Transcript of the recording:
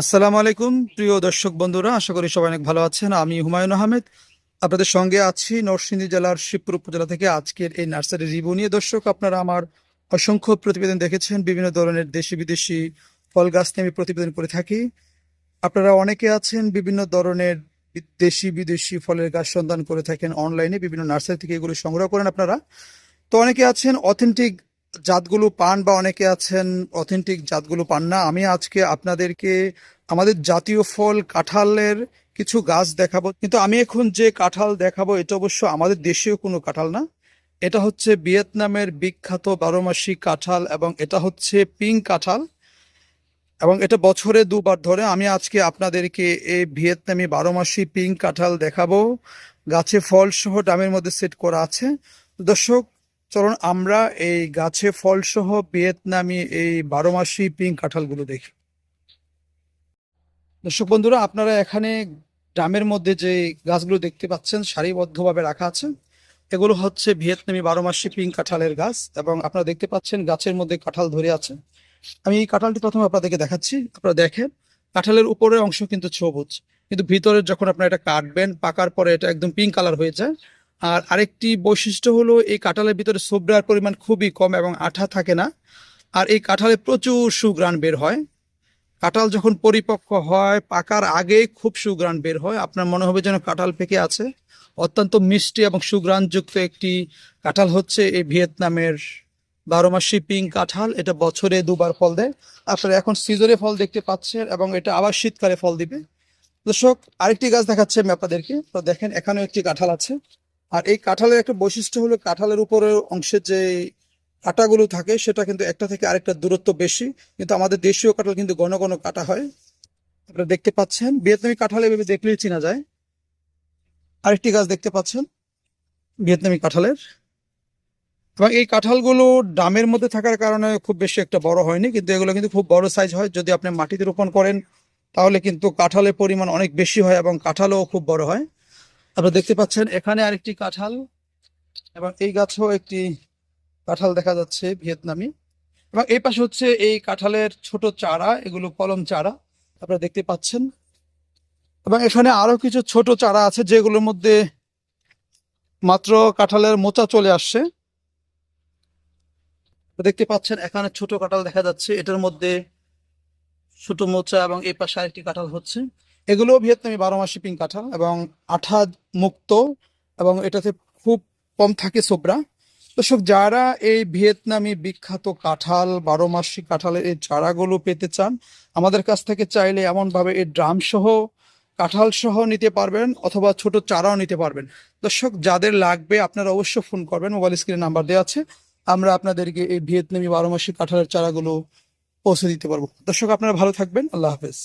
আসসালামু আলাইকুম, প্রিয় দর্শক বন্ধুরা, আশা করি সবাই অনেক ভালো আছেন। আমি হুমায়ুন আহমেদ, আপনাদের সঙ্গে আছি নরসিংদী জেলার শিবপুর উপজেলা থেকে আজকের এই নার্সারি রিভিউ নিয়ে। দর্শক, আপনারা আমার অসংখ্য প্রতিবেদন দেখেছেন, বিভিন্ন ধরনের দেশি বিদেশি ফল গাছ নিয়ে আমি প্রতিবেদন করে থাকি। আপনারা অনেকে আছেন, বিভিন্ন ধরনের দেশি বিদেশি ফলের গাছ সন্ধান করে থাকেন অনলাইনে, বিভিন্ন নার্সারি থেকে এগুলো সংগ্রহ করেন আপনারা। তো অনেকে আছেন, অথেন্টিক জাতগুলো পান বা অনেকে আছেন অথেন্টিক জাতগুলো পান না, আমি আজকে আপনাদেরকে আমাদের জাতীয় ফল কাঁঠালের কিছু গাছ দেখাবো। কিন্তু আমি এখন যে কাঁঠাল দেখাবো, এটা অবশ্য আমাদের দেশীয় কোনো কাঁঠাল না। এটা হচ্ছে ভিয়েতনামের বিখ্যাত বারোমাসি কাঁঠাল এবং এটা হচ্ছে পিঙ্ক কাঁঠাল। এবং এটা বছরে দুবার ধরে আমি আজকে আপনাদেরকে এই ভিয়েতনামি বারোমাসি পিঙ্ক কাঁঠাল দেখাবো। গাছে ফল সহ ডামের মধ্যে সেট করা আছে। দর্শক চলুন, আমরা এই গাছে ফল সহ ভিয়েতনামি এই বারো বারোমাসি পিঙ্ক কাঁঠালগুলো দেখি। দর্শক বন্ধুরা, আপনারা এখানে ড্রামের মধ্যে যে গাছগুলো দেখতে পাচ্ছেন, সারিবদ্ধভাবে রাখা আছে, এগুলো হচ্ছে ভিয়েতনামি বারো মাসি পিঙ্ক কাঁঠালের গাছ এবং আপনারা দেখতে পাচ্ছেন গাছের মধ্যে কাঁঠাল ধরে আছে। আমি এই কাঁঠালটি প্রথমে আপনাদেরকে দেখাচ্ছি, আপনারা দেখেন, কাঁঠালের উপরের অংশ কিন্তু সবুজ, কিন্তু ভিতরে যখন আপনারা এটা কাটবেন, পাকার পরে এটা একদম পিঙ্ক কালার হয়ে যায় আর আরেকটি বৈশিষ্ট্য হলো এই কাঁঠালের ভিতরে সোবরার পরিমাণ খুবই কম এবং আঠা থাকে না। আর এই কাঁঠালে প্রচুর সুগ্রাণ বের হয়। কাঁঠাল যখন পরিপক্ক হয়, পাকার আগে খুব সুগ্রাণ বের হয়। আপনার মনে হবে যেন কাঁঠাল পেকে আছে। অত্যন্ত মিষ্টি এবং সুগ্রাণযুক্ত একটি কাঁঠাল হচ্ছে এই ভিয়েতনামের বারো মাসি পিঙ্ক কাঁঠাল। এটা বছরে দুবার ফল দেয়। আপনারা এখন সিজনে ফল দেখতে পাচ্ছেন এবং এটা আবার শীতকালে ফল দিবে। দর্শক, আরেকটি গাছ দেখাচ্ছে আমি আপনাদেরকে। তো দেখেন, এখানেও একটি কাঁঠাল আছে। আর এই কাঁঠালের একটা বৈশিষ্ট্য হলো কাঁঠালের উপরের অংশের যে কাঁটাগুলো থাকে, সেটা কিন্তু একটা থেকে আরেকটা দূরত্ব বেশি। কিন্তু আমাদের দেশীয় কাঁঠাল কিন্তু ঘন ঘন কাটা হয়। আপনারা দেখতে পাচ্ছেন, ভিয়েতনামি কাঁঠাল এভাবে দেখলেই চেনা যায়। আরেকটি গাছ দেখতে পাচ্ছেন, ভিয়েতনামি কাঁঠালের। এবং এই কাঁঠালগুলো ডামের মধ্যে থাকার কারণে খুব বেশি একটা বড় হয়নি, কিন্তু এগুলো কিন্তু খুব বড় সাইজ হয়। যদি আপনি মাটিতে রোপণ করেন, তাহলে কিন্তু কাঁঠালের পরিমাণ অনেক বেশি হয় এবং কাঁঠালও খুব বড় হয়। আপনারা দেখতে পাচ্ছেন, এখানে আরেকটি কাঁঠাল এবং এই গাছেও একটি কাঁঠাল দেখা যাচ্ছে ভিয়েতনামি। এবং এই পাশে হচ্ছে এই কাঁঠালের ছোট চারা, এগুলো কলম চারা, আপনারা দেখতে পাচ্ছেন। এবং এখানে আরও কিছু ছোট চারা আছে, যেগুলোর মধ্যে মাত্র কাঁঠালের মোচা চলে আসছে। দেখতে পাচ্ছেন, এখানে ছোট কাঁঠাল দেখা যাচ্ছে, এটার মধ্যে ছোট মোচা এবং এই পাশে আরেকটি কাঁঠাল হচ্ছে। এগুলো ভিয়েতনামি বারো মাসি পিং কাঁঠাল এবং আঠা মুক্ত এবং এটাতে খুব কম থাকে সোবরা। দর্শক, যারা এই ভিয়েতনামি বিখ্যাত কাঁঠাল, বারো মাসি কাঁঠালের এই চারাগুলো পেতে চান, আমাদের কাছ থেকে চাইলে এমনভাবে এই ড্রাম সহ, কাঁঠাল সহ নিতে পারবেন অথবা ছোট চারাও নিতে পারবেন। দর্শক, যাদের লাগবে আপনারা অবশ্যই ফোন করবেন, মোবাইল স্ক্রিনে নাম্বার দেওয়া আছে, আমরা আপনাদেরকে এই ভিয়েতনামি বারো মাসি কাঁঠালের চারাগুলো পৌঁছে দিতে পারব। দর্শক, আপনারা ভালো থাকবেন, আল্লাহ হাফেজ।